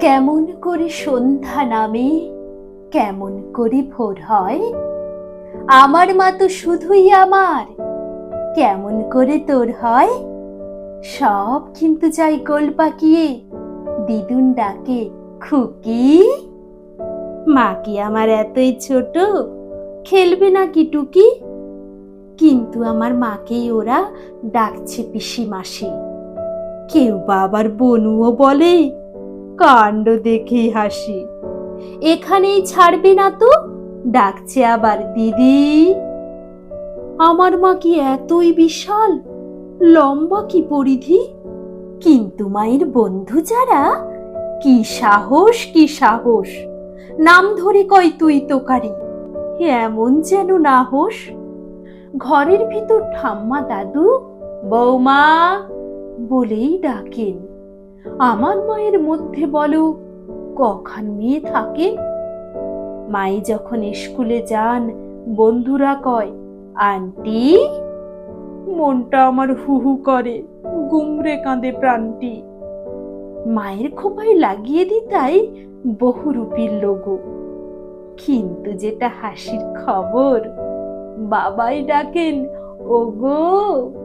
কেমন করে সন্ধ্যা নামে, কেমন করে ভোর হয়? আমার মা তো শুধুই আমার, কেমন করে তোর হয়? সব কিন্তু যাই গোল পাকিয়ে, দিদুন ডাকে, খুকি। মা কি আমার এতই ছোট, খেলবে না কি টুকি? কিন্তু আমার মাকেই ওরা ডাকছে পিসি মাসি কেউ বা আবার বনুও বলে কাণ্ড দেখেই হাসি। এখানেই ছাড়বে না তো? ডাকছে আবার দিদি। আমার মা কি এতই বিশাল? লম্বা কি পরিধি? কিন্তু মায়ের বন্ধু যারা, কি সাহস কি সাহস। নাম ধরে কয় তুই তোকারি এমন যেন না হোস ঘরের ভিতর ঠাম্মা দাদু, বৌমা বলেই ডাকেন। আমার মায়ের মধ্যে বলো, কখান মেয়ে থাকে? মাই যখন স্কুলে যান, বন্ধুরা কয়, আন্টি, মনটা আমার হুহু করে, গুমরে কাঁদে প্রাণটি। মায়ের খোপায় লাগিয়ে দিতাই বহুরূপীর লোগো। কিন্তু যেটা হাসির খবর, বাবাই ডাকেন, ওগো